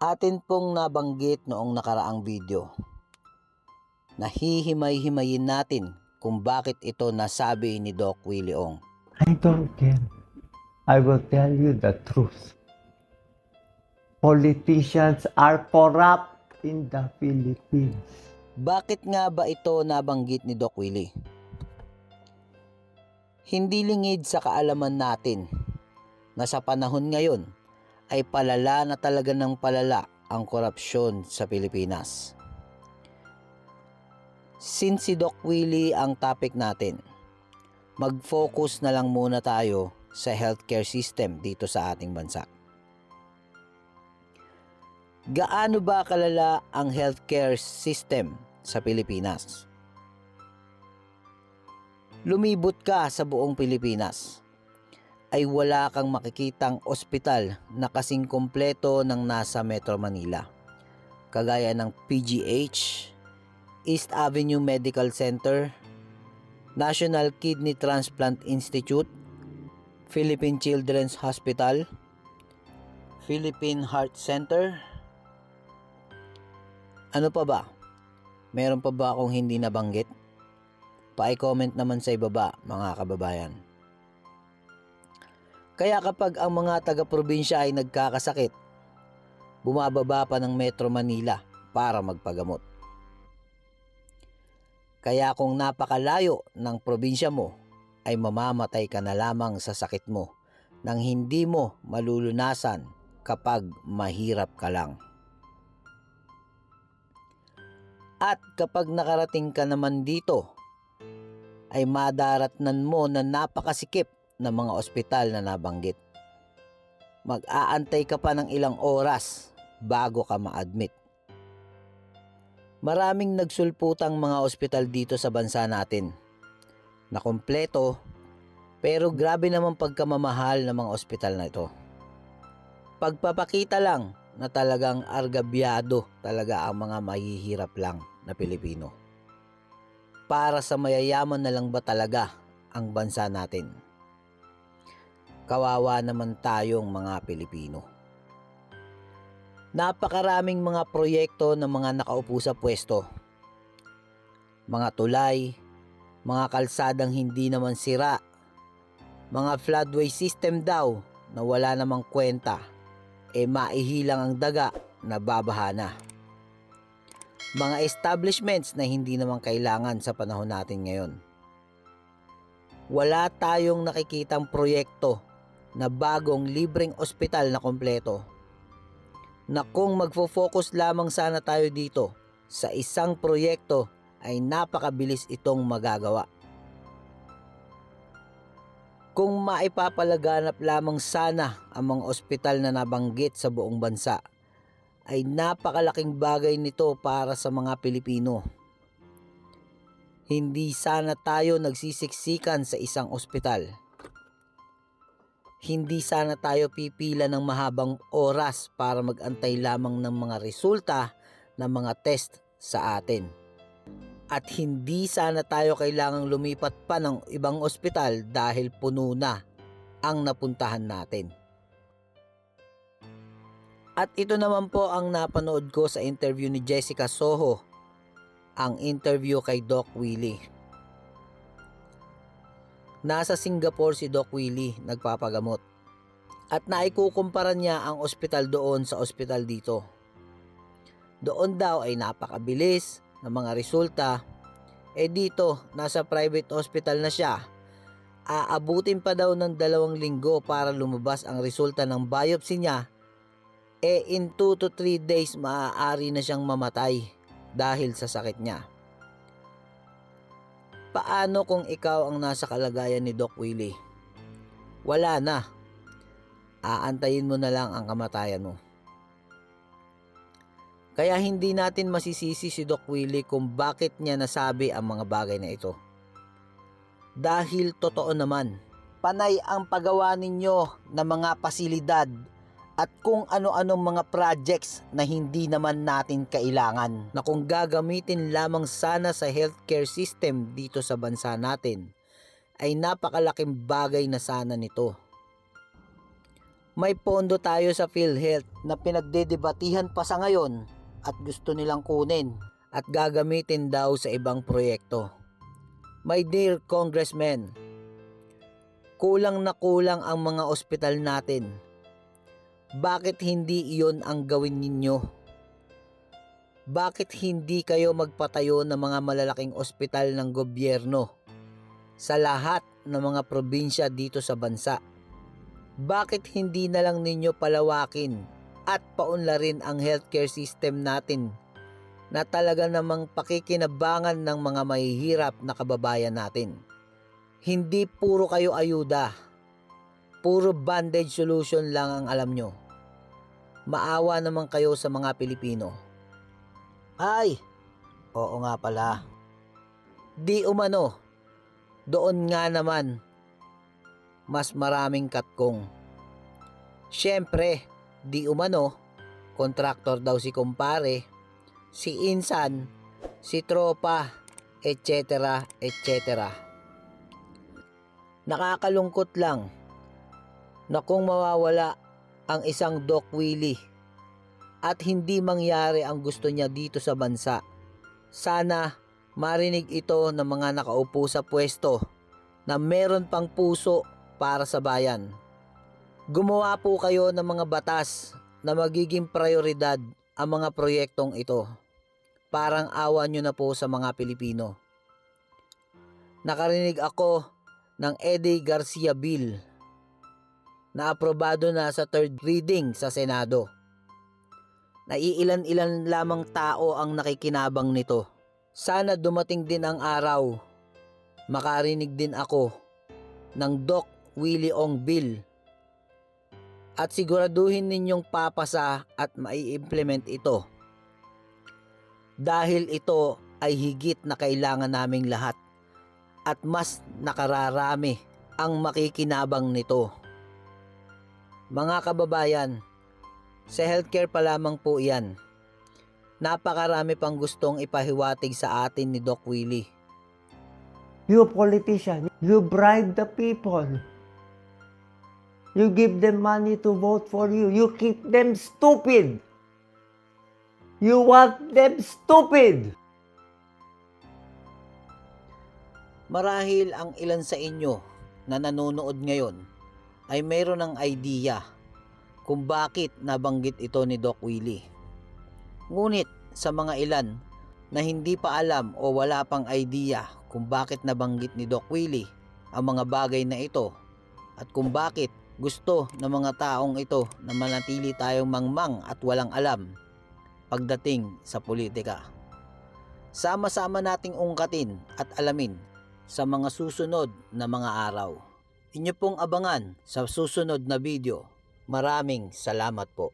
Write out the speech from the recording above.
Atin pong nabanggit noong nakaraang video. Nahihimay-himayin natin kung bakit ito nasabi ni Doc Willie Ong. I don't care. I will tell you the truth. Politicians are corrupt in the Philippines. Bakit nga ba ito nabanggit ni Doc Willie? Hindi lingid sa kaalaman natin na sa panahon ngayon ay palala na talaga ng palala ang korupsyon sa Pilipinas. Since si Doc Willie ang topic natin, mag-focus na lang muna tayo sa healthcare system dito sa ating bansa. Gaano ba kalala ang healthcare system sa Pilipinas? Lumibot ka sa buong Pilipinas ay wala kang makikitang ospital na kasing kompleto ng nasa Metro Manila. Kagaya ng PGH, East Avenue Medical Center, National Kidney Transplant Institute, Philippine Children's Hospital, Philippine Heart Center. Ano pa ba? Meron pa ba akong hindi nabanggit? Pa-comment naman sa ibaba, mga kababayan. Kaya kapag ang mga taga-probinsya ay nagkakasakit, bumababa pa ng Metro Manila para magpagamot. Kaya kung napakalayo ng probinsya mo, ay mamamatay ka na lamang sa sakit mo nang hindi mo malulunasan kapag mahirap ka lang. At kapag nakarating ka naman dito, ay madaratnan mo na napakasikip ng mga ospital na nabanggit. Mag-aantay ka pa ng ilang oras bago ka ma-admit. Maraming nagsulputang mga ospital dito sa bansa natin na kompleto pero grabe naman pagkamamahal ng mga ospital na ito. Pagpapakita lang na talagang argabyado talaga ang mga mahihirap lang na Pilipino. Para sa mayayaman na lang ba talaga ang bansa natin? Kawawa naman tayong mga Pilipino. Napakaraming mga proyekto ng mga nakaupo sa pwesto. Mga tulay, mga kalsadang hindi naman sira, mga floodway system daw na wala namang kwenta, e maihilang ang daga na babahana. Mga establishments na hindi naman kailangan sa panahon natin ngayon. Wala tayong nakikitang proyekto na bagong libreng ospital na kompleto. Na kung magfo-focus lamang sana tayo dito sa isang proyekto ay napakabilis itong magagawa. Kung maipapalaganap lamang sana ang mga ospital na nabanggit sa buong bansa, ay napakalaking bagay nito para sa mga Pilipino. Hindi sana tayo nagsisiksikan sa isang ospital. Hindi sana tayo pipila ng mahabang oras para magantay lamang ng mga resulta ng mga test sa atin. At hindi sana tayo kailangang lumipat pa ng ibang ospital dahil puno na ang napuntahan natin. At ito naman po ang napanood ko sa interview ni Jessica Soho, ang interview kay Doc Willie. Nasa Singapore si Doc Willie nagpapagamot. At naikukumpara niya ang ospital doon sa ospital dito. Doon daw ay napakabilis ng mga resulta. Eh dito, nasa private hospital na siya. Aabutin pa daw ng dalawang linggo para lumabas ang resulta ng biopsy niya. Eh in 2 to 3 days maaari na siyang mamatay dahil sa sakit niya. Paano kung ikaw ang nasa kalagayan ni Doc Willie? Wala na. Aantayin mo na lang ang kamatayan mo. Kaya hindi natin masisisi si Doc Willie kung bakit niya nasabi ang mga bagay na ito. Dahil totoo naman, panay ang paggawa ninyo ng mga pasilidad at kung ano-anong mga projects na hindi naman natin kailangan na kung gagamitin lamang sana sa healthcare system dito sa bansa natin ay napakalaking bagay na sana nito. May pondo tayo sa PhilHealth na pinagdedebatihan pa sa ngayon at gusto nilang kunin at gagamitin daw sa ibang proyekto. My dear Congressman, kulang na kulang ang mga ospital natin. Bakit hindi iyon ang gawin ninyo? Bakit hindi kayo magpatayo ng mga malalaking ospital ng gobyerno sa lahat ng mga probinsya dito sa bansa? Bakit hindi na lang ninyo palawakin at paunlarin ang healthcare system natin na talaga namang pakikinabangan ng mga mahihirap na kababayan natin? Hindi puro kayo ayuda. Puro bandage solution lang ang alam nyo. Maawa naman kayo sa mga Pilipino. Ay, oo nga pala. Di umano, doon nga naman, mas maraming katkong. Siyempre, di umano, kontraktor daw si kumpare, si insan, si tropa, etc. etc. Nakakalungkot lang na kung mawawala ang isang Doc Willie at hindi mangyari ang gusto niya dito sa bansa. Sana marinig ito ng mga nakaupo sa pwesto na meron pang puso para sa bayan. Gumawa po kayo ng mga batas na magiging prioridad ang mga proyektong ito. Parang awa nyo na po sa mga Pilipino. Nakarinig ako ng Eddie Garcia Bill na aprobado na sa third reading sa Senado. Naiilan-ilan lamang tao ang nakikinabang nito. Sana dumating din ang araw, makarinig din ako ng Doc Willie Ong Bill at siguraduhin ninyong papasa at mai-implement ito. Dahil ito ay higit na kailangan naming lahat at mas nakararami ang makikinabang nito. Mga kababayan, sa healthcare pa lamang po yan. Napakarami pang gustong ipahiwatig sa atin ni Doc Willie. You politician, you bribe the people. You give them money to vote for you. You keep them stupid. You want them stupid. Marahil ang ilan sa inyo na nanonood ngayon ay mayroon ng idea kung bakit nabanggit ito ni Doc Willie. Ngunit sa mga ilan na hindi pa alam o wala pang idea kung bakit nabanggit ni Doc Willie ang mga bagay na ito at kung bakit gusto ng mga taong ito na manatili tayong mangmang at walang alam pagdating sa politika. Sama-sama nating ungkatin at alamin sa mga susunod na mga araw. Inyo pong abangan sa susunod na video. Maraming salamat po.